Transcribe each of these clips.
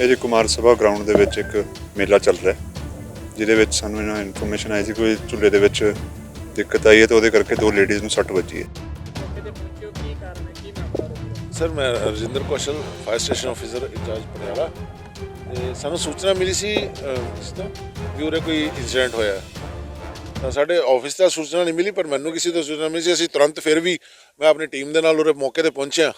ਇਹ ਜੀ ਕੁਮਾਰ ਸਭਾ ਗਰਾਊਂਡ ਦੇ ਵਿੱਚ ਇੱਕ ਮੇਲਾ ਚੱਲ ਰਿਹਾ ਜਿਹਦੇ ਵਿੱਚ ਸਾਨੂੰ ਇਹਨਾਂ ਇਨਫੋਰਮੇਸ਼ਨ ਆਈ ਸੀ ਕੋਈ ਝੁੱਲੇ ਦੇ ਵਿੱਚ ਦਿੱਕਤ ਆਈ ਹੈ ਤੇ ਉਹਦੇ ਕਰਕੇ ਦੋ ਲੇਡੀਜ਼ ਨੂੰ ਸੱਟ ਵੱਜੀ ਹੈ। ਸਰ, ਮੈਂ Rajinder Kaushal fire station officer incharge Patiala. ਤੇ ਸਾਨੂੰ ਸੂਚਨਾ ਮਿਲੀ ਸੀ ਇਸ ਤੋਂ ਵੀ ਉਰੇ ਕੋਈ ਇਨਸੀਡੈਂਟ ਹੋਇਆ ਤਾਂ ਸਾਡੇ ਆਫਿਸ ਦਾ ਸੂਚਨਾ ਨਹੀਂ ਮਿਲੀ, ਪਰ ਮੈਨੂੰ ਕਿਸੇ ਤੋਂ ਸੂਚਨਾ ਮਿਲੀ ਸੀ। ਅਸੀਂ ਤੁਰੰਤ ਫਿਰ ਵੀ ਮੈਂ ਆਪਣੀ ਟੀਮ ਦੇ ਨਾਲ ਉਰੇ ਮੌਕੇ ਤੇ ਪਹੁੰਚਿਆ।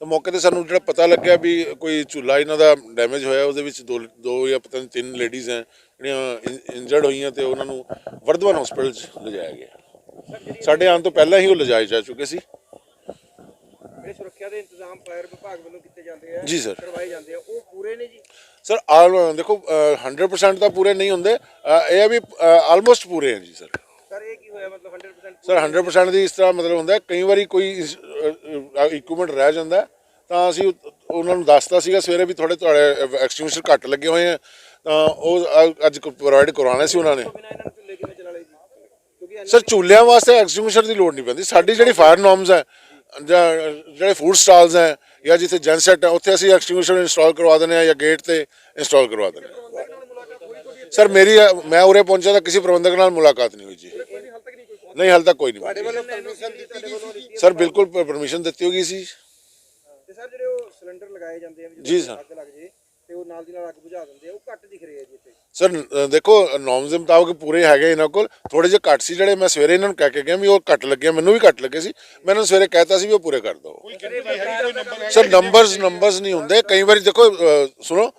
ਤਾਂ ਮੌਕੇ ਤੇ ਸਾਨੂੰ ਜਿਹੜਾ ਪਤਾ ਲੱਗਿਆ ਵੀ ਕੋਈ ਝੂਲਾ ਇਹਨਾਂ ਦਾ ਡੈਮੇਜ ਹੋਇਆ ਉਹਦੇ ਵਿੱਚ ਦੋ ਦੋ ਜਾਂ ਪਤਾ ਨਹੀਂ ਤਿੰਨ ਲੇਡੀਜ਼ ਹੈ ਜਿਹੜੀਆਂ ਇੰਜਰਡ ਹੋਈਆਂ ਤੇ ਉਹਨਾਂ ਨੂੰ ਵਰਧਮਾਨ ਹਸਪੀਟਲ 'ਚ ਲਿਜਾਇਆ ਗਿਆ। ਸਾਡੇ ਆਉਣ ਤੋਂ ਪਹਿਲਾਂ ਹੀ ਉਹ ਲਿਜਾਏ ਜਾ ਚੁੱਕੇ ਸੀ। ਜਿਹੜੇ ਸੁਰੱਖਿਆ ਦੇ ਇੰਤਜ਼ਾਮ ਫਾਇਰ ਵਿਭਾਗ ਵੱਲੋਂ ਕੀਤੇ ਜਾਂਦੇ ਆ ਜੀ ਸਰ। ਕਰਵਾਏ ਜਾਂਦੇ ਆ ਉਹ ਪੂਰੇ ਨੇ ਜੀ? ਸਰ ਆਲ ਦੇਖੋ ਅਹ 100% ਤਾਂ ਪੂਰੇ ਨਹੀਂ ਹੁੰਦੇ ਇਹ ਵੀ ਆਲਮੋਸਟ ਪੂਰੇ ਹੈ ਜੀ ਸਰ। ਸਰ ਇਹ ਕੀ ਹੋਇਆ ਮਤਲਬ 100% ਸਰ 100% ਦੀ ਇਸ ਤਰ੍ਹਾਂ ਮਤਲਬ ਹੁੰਦਾ ਕਈ ਵਾਰੀ ਕੋਈ ਇਕਵਿਪਮੈਂਟ ਰਹਿ ਜਾਂਦਾ ਤਾਂ ਅਸੀਂ ਉਹਨਾਂ ਨੂੰ ਦੱਸਤਾ ਸੀਗਾ ਸਵੇਰੇ ਵੀ ਥੋੜੇ ਤੁਹਾਡੇ ਐਕਸਟਿੰਗੁਇਸ਼ਰ ਘੱਟ ਲੱਗੇ ਹੋਏ ਆ, ਤਾਂ ਉਹ ਅੱਜ ਪ੍ਰੋਵਾਈਡ ਕਰਵਾਉਣੇ ਸੀ ਉਹਨਾਂ ਨੇ। ਸਰ ਝੂਲਿਆਂ ਵਾਸਤੇ ਐਕਸਟਿੰਗੁਇਸ਼ਰ ਦੀ ਲੋੜ ਨਹੀਂ ਪੈਂਦੀ। ਸਾਡੀ ਜਿਹੜੀ ਫਾਇਰ ਨੋਰਮਸ ਹੈ, ਜਾਂ ਜਿਹੜੇ ਫੂਡ ਸਟਾਲਸ ਹੈ, ਜਾਂ ਜਿੱਥੇ ਜਨਸੈਟ ਹੈ, ਉੱਥੇ ਅਸੀਂ ਐਕਸਟਿੰਗੁਇਸ਼ਰ ਇੰਸਟਾਲ ਕਰਵਾ ਦਿੰਦੇ ਆ ਜਾਂ ਗੇਟ ਤੇ ਇੰਸਟਾਲ ਕਰਵਾ ਦਿੰਦੇ ਹਾਂ। ਸਰ, ਮੇਰੀ ਮੈਂ ਉਰੇ ਪਹੁੰਚਿਆ ਤਾਂ ਕਿਸੇ ਪ੍ਰਬੰਧਕ ਨਾਲ ਮੁਲਾਕਾਤ ਨਹੀਂ ਹੋਈ ਜੀ। ਨਹੀਂ ਹਾਲ ਤੱਕ ਕੋਈ ਨਹੀਂ ਤੁਹਾਡੇ ਵੱਲੋਂ ਪਰਮਿਸ਼ਨ ਦਿੱਤੀ ਗਈ ਸਰ ਬਿਲਕੁਲ ਪਰਮਿਸ਼ਨ ਦਿੱਤੀ ਹੋਗੀ ਸੀ। ਤੇ ਸਰ ਜਿਹੜੇ ਉਹ ਸਿਲੰਡਰ ਲਗਾਏ ਜਾਂਦੇ ਆ ਜੀ ਸਰ। ਅੱਗ ਲੱਗ ਜੇ ਤੇ ਉਹ ਨਾਲ ਦੀ ਨਾਲ ਅੱਗ ਬੁਝਾ ਦਿੰਦੇ ਆ ਉਹ ਘੱਟ ਦਿਖ ਰਹੇ ਆ ਜੀ ਇੱਥੇ। ਸਰ ਦੇਖੋ ਨੋਰਮਸ ਦੇ ਮੁਤਾਬਕ ਪੂਰੇ ਹੈਗੇ ਇਹਨਾਂ ਕੋਲ। ਥੋੜੇ ਜਿਹੇ ਘੱਟ ਸੀ ਜਿਹੜੇ ਮੈਂ ਸਵੇਰੇ ਇਹਨਾਂ ਨੂੰ ਕਹਿ ਕੇ ਗਿਆ ਵੀ ਉਹ ਘੱਟ ਲੱਗੇ ਮੈਨੂੰ ਵੀ ਘੱਟ ਲੱਗੇ ਸੀ। ਮੈਂ ਇਹਨਾਂ ਨੂੰ ਸਵੇਰੇ ਕਹਿਤਾ ਸੀ ਵੀ ਉਹ ਪੂਰੇ ਕਰ ਦਿਓ। ਸਰ ਨੰਬਰਸ ਨੰਬਰਸ ਨਹੀਂ ਹੁੰਦੇ। ਕਈ ਵਾਰੀ ਦੇਖੋ ਸੁਣੋ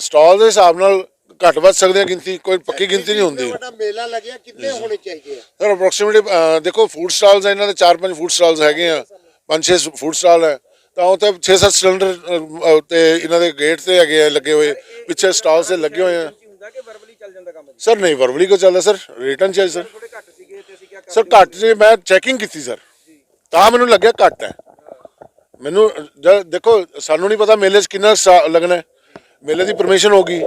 ਸਟਾਲ ਦੇ ਹਿਸਾਬ ਨਾਲ ਘੱਟ ਵੱਧ ਸਕਦੇ ਆ ਗਿਣਤੀ ਕੋਈ ਪੱਕੀ ਗਿਣਤੀ ਨਹੀਂ ਹੁੰਦੀ। ਵੱਡਾ ਮੇਲਾ ਲੱਗਿਆ ਕਿੰਨੇ ਹੋਣੇ ਚਾਹੀਦੇ ਆ? ਸਰ ਅਪਰੋਕਸੀਮੇਟਲੀ ਦੇਖੋ ਫੂਡ ਸਟਾਲਸ ਇਹਨਾਂ ਦੇ 4-5 ਫੂਡ ਸਟਾਲਸ ਹੈਗੇ ਆ। 5-6 ਫੂਡ ਸਟਾਲ ਹੈ ਤਾਂ ਉਹ ਤੇ 6-7 ਸਿਲੰਡਰ ਤੇ ਇਹਨਾਂ ਦੇ ਗੇਟ ਤੇ ਹੈਗੇ ਆ ਲੱਗੇ ਹੋਏ। ਪਿੱਛੇ ਸਟਾਲਸ ਤੇ ਲੱਗੇ ਹੋਏ ਆ। ਸਰ ਨਹੀਂ ਵਰਬਲੀ ਕੋ ਚੱਲਦਾ ਸਰ? ਰਿਟਰਨ ਚਾਹੀਦਾ ਸਰ। ਸਰ ਘੱਟ ਜੀ ਮੈਂ ਚੈਕਿੰਗ ਕੀਤੀ ਸਰ। ਤਾਂ ਮੈਨੂੰ ਲੱਗਿਆ ਘੱਟ ਹੈ। ਮੈਨੂੰ ਦੇਖੋ ਸਾਨੂੰ ਨਹੀਂ ਪਤਾ ਮੇਲੇ 'ਚ ਕਿੰਨਾ ਲੱਗਣਾ। ਮੇਲੇ ਦੀ ਪਰਮਿਸ਼ਨ ਹੋਗੀ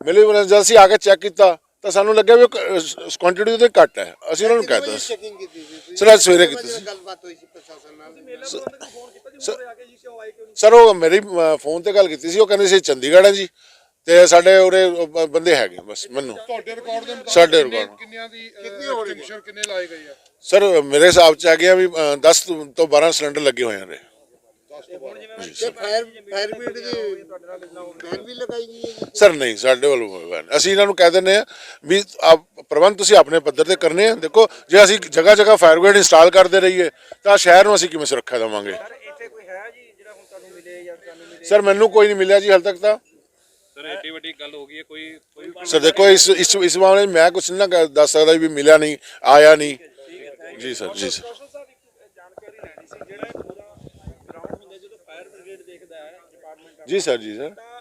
ਮੇਲੇ ਵਾਲਾ ਜਦ ਅਸੀਂ ਆ ਕੇ ਚੈੱਕ ਕੀਤਾ ਤਾਂ ਸਾਨੂੰ ਲੱਗਿਆ ਵੀ ਕੁਆਂਟੀਟੀ ਉਹਦੇ ਘੱਟ ਹੈ। ਅਸੀਂ ਉਹਨਾਂ ਨੂੰ ਕਹਿਤਾ ਚੈਕਿੰਗ ਕੀਤੀ ਸੀ ਸਰ ਅੱਜ ਸਵੇਰੇ ਕੀਤੀ ਸੀ। ਗੱਲਬਾਤ ਹੋਈ ਸੀ ਪ੍ਰਸ਼ਾਸਨ ਨਾਲ? ਸਰ ਉਹ ਮੇਰੀ ਫੋਨ ਤੇ ਗੱਲ ਕੀਤੀ ਸੀ ਉਹ ਕਹਿੰਦੇ ਸੀ ਚੰਡੀਗੜ੍ਹ ਹੈ ਜੀ ਤੇ ਸਾਡੇ ਉਰੇ ਬੰਦੇ ਹੈਗੇ ਬਸ ਮੈਨੂੰ। ਤੁਹਾਡੇ ਰਿਕਾਰਡ ਦੇ ਮੁਤਾਬਕ ਸਾਡੇ ਕਿੰਨੇ- ਰਿਕਾਰਡ ਕਿੰਨਿਆਂ ਦੀ ਐਕਸਟੈਂਸ਼ਨ ਕਿੰਨੇ ਲਾਏ ਗਏ ਆ? ਸਰ ਮੇਰੇ ਹਿਸਾਬ ਚ ਆ ਗਿਆ ਵੀ 10 ਤੋਂ 12 ਸਿਲੰਡਰ ਲੱਗੇ ਹੋਏ ਨੇ ਤੇ ਫਾਇਰ ਫਾਇਰ ਬ੍ਰਿਗੇਡ ਦੀ ਵੈਨ ਵੀ ਲਗਾਈ ਗਈ ਹੈ ਜੀ। ਸਰ ਨਹੀਂ ਸਾਡੇ ਵੱਲੋਂ ਨਹੀਂ। ਅਸੀਂ ਇਹਨਾਂ ਨੂੰ ਕਹਿ ਦਿੰਦੇ ਆ ਵੀ ਆਪ ਪ੍ਰਬੰਧ ਤੁਸੀਂ ਆਪਣੇ ਪੱਧਰ ਤੇ ਕਰਨੇ ਆ। ਦੇਖੋ ਜੇ ਅਸੀਂ ਜਗ੍ਹਾ ਜਗ੍ਹਾ ਫਾਇਰ ਬ੍ਰਿਗੇਡ ਇੰਸਟਾਲ ਕਰਦੇ ਰਹੀਏ ਤਾਂ ਸ਼ਹਿਰ ਨੂੰ ਅਸੀਂ ਕਿਵੇਂ ਸੁਰੱਖਿਆ ਦੇਵਾਂਗੇ? ਸਰ ਇੱਥੇ ਕੋਈ ਹੈ ਜੀ ਜਿਹੜਾ ਹੁਣ ਤੁਹਾਨੂੰ ਮਿਲੇ ਜਾਂ ਤੁਹਾਨੂੰ ਮਿਲੇ? ਸਰ ਮੈਨੂੰ ਕੋਈ ਨਹੀਂ ਮਿਲਿਆ ਜੀ ਹਾਲ ਤੱਕ ਤਾਂ। ਸਰ ਐਡੀ ਵੱਡੀ ਗੱਲ ਹੋ ਗਈ ਹੈ ਕੋਈ ਕੋਈ ਸਰ ਦੇਖੋ ਇਸ ਇਸ ਇਸ ਮਾਮਲੇ 'ਚ ਮੈਂ ਕੁਝ ਨਹੀਂ ਕਹਿ- ਦੱਸ ਸਕਦਾ ਵੀ ਮਿਲਿਆ ਨਹੀਂ ਆਇਆ ਨਹੀਂ। ਜੀ ਸਰ ਜੀ ਸਰ। ਕੌਸ਼ਲ ਸਾਹਿਬ ਇੱਕ ਜਾਣਕਾਰੀ ਲੈਣੀ ਸੀ ਜਿਹੜਾ ਇਹ ਪੂਰਾ ਗਰਾਊਂਡ ਹੁੰਦਾ ਜਦੋਂ ਫਾਇਰ ਬ੍ਰਿਗੇਡ ਦੇਖਦਾ ਹੈ ਡਿਪਾਰਟਮੈਂਟ ਜੀ ਸਰ ਜੀ ਸਰ। ਤਾਂ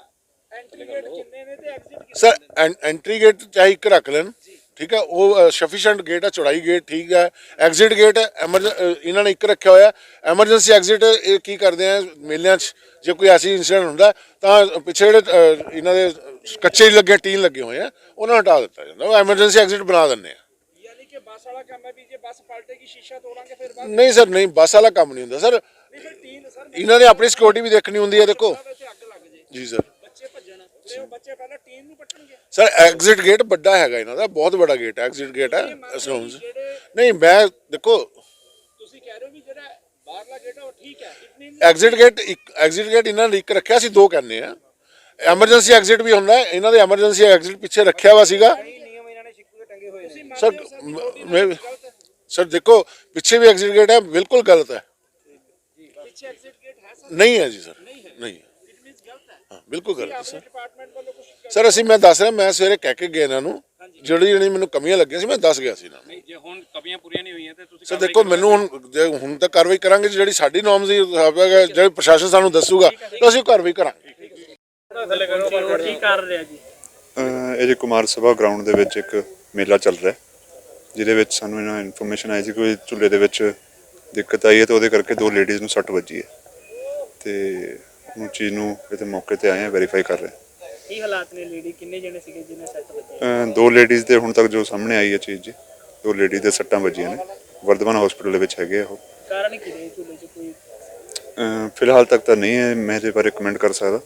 ਐਂਟਰੀ ਗੇਟ ਕਿੰਨੇ ਨੇ ਤੇ ਐਗਜ਼ਿਟ ਕਿੰਨੇ ਸਰ ਐਂਟਰੀ ਗੇਟ ਚਾਹੇ ਇੱਕ ਰੱਖ ਲੈਣ ਠੀਕ ਹੈ? ਉਹ ਸਫੀਸ਼ੀਐਂਟ ਗੇਟ ਹੈ ਚੌੜਾਈ ਗੇਟ ਠੀਕ ਹੈ। ਐਗਜ਼ਿਟ ਗੇਟ ਇਹਨਾਂ ਨੇ ਇੱਕ ਰੱਖਿਆ ਹੋਇਆ। ਐਮਰਜੈਂਸੀ ਐਗਜ਼ਿਟ ਇਹ ਕੀ ਕਰਦੇ ਆ ਮੇਲਿਆਂ 'ਚ ਜੇ ਕੋਈ ਐਸੀ ਇਨਸੀਡੈਂਟ ਹੁੰਦਾ ਤਾਂ ਪਿੱਛੇ ਜਿਹੜੇ ਇਹਨਾਂ ਦੇ ਕੱਚੇ ਲੱਗੇ ਟੀਨ ਲੱਗੇ ਹੋਏ ਆ ਉਹਨਾਂ ਨੂੰ ਹਟਾ ਦਿੱਤਾ ਜਾਂਦਾ। ਉਹ ਐਮਰਜੈਂਸੀ ਐਗਜ਼ਿਟ ਬਣਾ ਦਿੰਦੇ ਆ। ਯਾਨੀ ਕਿ ਬੱਸ ਵਾਲਾ ਕੰਮ ਹੈ ਵੀ ਜੇ ਬੱਸ ਪਲਟੇਗੀ ਸ਼ੀਸ਼ਾ ਤੋੜਾਂਗੇ ਫਿਰ ਨਹੀਂ ਸਰ ਨਹੀਂ ਬੱਸ ਵਾਲਾ ਕੰਮ ਨਹੀਂ ਹੁੰਦਾ। ਸਰ ਇਹਨਾਂ ਨੇ ਆਪਣੀ ਸਿਕਿਉਰਿਟੀ ਵੀ ਦੇਖਣੀ ਹੁੰਦੀ ਹੈ, ਦੇਖੋ। ਜੀ ਸਰ ਸਰ ਐਗਜ਼ਿਟ ਗੇਟ ਵੱਡਾ ਹੈਗਾ ਇਹਨਾਂ ਦਾ, ਬਹੁਤ ਵੱਡਾ ਗੇਟ ਹੈ ਐਗਜ਼ਿਟ ਗੇਟ ਹੈ ਅਸਲੋਮਸ ਨਹੀਂ, ਮੈਂ, ਦੇਖੋ ਤੁਸੀਂ ਕਹਿ ਰਹੇ ਹੋ ਵੀ ਜਿਹੜਾ ਬਾਹਰਲਾ ਗੇਟ ਉਹ ਠੀਕ ਹੈ ਐਗਜ਼ਿਟ ਗੇਟ ਐਗਜ਼ਿਟ ਗੇਟ ਇਹਨਾਂ ਨੇ ਇੱਕ ਰੱਖਿਆ ਸੀ, ਦੋ ਕਹਿੰਦੇ ਆ। ਐਮਰਜੈਂਸੀ ਐਗਜ਼ਿਟ ਵੀ ਹੁੰਦਾ ਇਹਨਾਂ ਦੇ ਐਮਰਜੈਂਸੀ ਐਗਜ਼ਿਟ ਪਿੱਛੇ ਰੱਖਿਆ ਵਾ ਸੀਗਾ। ਸਰ ਸਰ ਦੇਖੋ, ਪਿੱਛੇ ਵੀ ਐਗਜ਼ਿਟ ਗੇਟ ਹੈ, ਬਿਲਕੁਲ ਗਲਤ ਹੈ। ਪਿੱਛੇ ਐਗਜ਼ਿਟ ਗੇਟ ਹੈ ਸਰ? ਨਹੀਂ ਹੈ ਜੀ ਸਰ। ਨਹੀਂ ਹੈ। ਇਟ ਮੀਨਸ ਗਲਤ ਹੈ। ਹਾਂ ਬਿਲਕੁਲ ਗਲਤ ਹੈ ਸਰ। ਡਿਪਾਰਟਮੈਂਟ ਵੱਲੋਂ ਕੁਝ ਸਰ ਅਸੀਂ ਮੈਂ ਦੱਸ ਰਿਹਾ ਮੈਂ ਸਵੇਰੇ ਕਹਿ ਕੇ ਗਿਆ ਇਹਨਾਂ ਨੂੰ। ਜਿਹੜੀ ਜਿਹੜੀ ਮੈਨੂੰ ਕਮੀਆਂ ਲੱਗੀਆਂ ਸੀ ਮੈਂ ਦੱਸ ਗਿਆ ਸੀ ਇਹਨਾਂ ਨੂੰ। ਨਹੀਂ ਜੇ ਹੁਣ ਕਮੀਆਂ ਪੂਰੀਆਂ ਨਹੀਂ ਹੋਈਆਂ ਤੇ ਤੁਸੀਂ ਸਰ ਦੇਖੋ ਮੈਨੂੰ ਹੁਣ ਜੇ ਹੁਣ ਤਾਂ ਕਾਰਵਾਈ ਕਰਾਂਗੇ ਜਿਹੜੀ ਸਾਡੀ ਨੋਰਮਸ ਦੀ ਹਿਸਾਬ ਜਿਹੜੀ ਪ੍ਰਸ਼ਾਸਨ ਸਾਨੂੰ ਦੱਸੂਗਾ ਤਾਂ ਅਸੀਂ ਕਾਰਵਾਈ ਕਰਾਂਗੇ। ਕੀ ਕਰ ਰਿਹਾ ਜੀ। ਅਹ ਇਹ ਜੀ ਕੁਮਾਰ ਸਭਾ ਗਰਾਊਂਡ ਦੇ ਵਿੱਚ ਇੱਕ ਮੇਲਾ ਚੱਲ ਰਿਹਾ ਹੈ, ਜਿਹਦੇ ਵਿੱਚ ਸਾਨੂੰ ਇਹਨਾਂ ਇਨਫੋਰਮੇਸ਼ਨ ਆਈ ਸੀ ਕੋਈ ਝੁੱਲੇ ਦੇ ਵਿੱਚ ਦਿੱਕਤ ਆਈ ਹੈ ਤੇ ਉਹਦੇ ਕਰਕੇ ਦੋ ਲੇਡੀਜ਼ ਨੂੰ ਸੱਟ ਵੱਜੀ ਹੈ। ਤੇ ਉਹ ਚੀਜ਼ ਨੂੰ ਇਹਦੇ ਮੌਕੇ ਤੇ ਆਏ ਆ ਵੈਰੀਫਾਈ ਕਰ ਰਹੇ ਹਾਂ। ਕੀ ਹਾਲਾਤ ਨੇ ਲੇਡੀ ਕਿੰਨੇ ਜਣੇ ਸੀਗੇ ਜਿਨ੍ਹਾਂ ਸੱਟ ਵੱਜੀ? ਦੋ ਲੇਡੀਜ਼ ਦੇ ਹੁਣ ਤੱਕ ਜੋ ਸਾਹਮਣੇ ਆਈ ਹੈ ਚੀਜ਼ ਜੀ ਦੋ ਲੇਡੀਜ਼ ਦੇ ਸੱਟਾਂ ਵੱਜੀਆਂ ਨੇ। ਵਰਧਮਾਨ ਹਸਪੀਟਲ ਦੇ ਵਿੱਚ ਹੈਗੇ ਆ ਉਹ। ਕਾਰਨ ਕੀ ਰਹੇ ਝੂਲੇ 'ਚ ਕੋਈ? ਫਿਲਹਾਲ ਤੱਕ ਤਾਂ ਨਹੀਂ ਹੈ ਮੈਂ ਇਹਦੇ ਬਾਰੇ ਕਮੈਂਟ ਕਰ ਸਕਦਾ।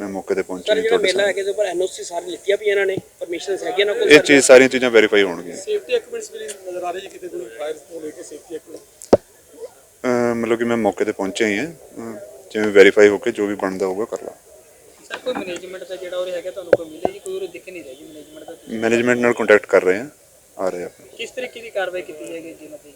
ਮੈਂ ਮੌਕੇ ਤੇ ਜੀ ਜਿਹੜਾ ਤੁਹਾਡੇ ਮੇਲਾ ਹੈ ਸਾਹਮਣੇ। ਕਿ ਉੱਪਰ ਐਨਓਸੀ ਸਾਰੀ ਲਿੱਤੀਆਂ ਵੀ ਇਹਨਾਂ ਨੇ ਪਰਮਿਸ਼ਨਸ ਹੈਗੀਆਂ ਨਾ ਇਹ ਚੀਜ਼ ਸਾਰੀਆਂ ਚੀਜ਼ਾਂ ਵੈਰੀਫਾਈ ਹੋਣਗੀਆਂ। ਸੇਫਟੀ ਇਕਵਿਪਮੈਂਟਸ ਵੀ ਨਜ਼ਰ ਆ ਰਹੇ ਜੀ ਕਿਤੇ ਕੋਈ ਫਾਇਰ ਤੋਂ ਲੈ ਕੇ ਸੇਫਟੀ ਅਹ ਮਤਲਬ ਕਿ ਮੈਂ ਮੌਕੇ ਤੇ ਪਹੁੰਚਿਆ ਹੀ ਹਾਂ। ਜਿਵੇਂ ਵੈਰੀਫਾਈ ਹੋ ਕੇ ਜੋ ਵੀ ਬਣਦਾ ਹੋਊਗਾ ਕਰ ਲਾ। ਸਰ ਕੋਈ ਮੈਨੇਜਮੈਂਟ ਦਾ ਜਿਹੜਾ ਉਰੇ ਹੈਗਾ ਤੁਹਾਨੂੰ ਕੋਈ ਮਿਲੇ ਜੀ? ਕੋਈ ਉਰੇ ਦਿਖ ਨਹੀਂ ਰਿਹਾ ਜੀ ਮੈਨੇਜਮੈਂਟ ਦਾ? ਮੈਨੇਜਮੈਂਟ ਨਾਲ ਕੰਟੈਕਟ ਕਰ ਰਹੇ ਹਾਂ ਆ ਰਹੇ ਆ ਕਿਸ ਤਰੀਕੇ ਦੀ ਕਾਰਵਾਈ ਕੀਤੀ ਜਾਏਗੀ ਜੀ ਮਤੇ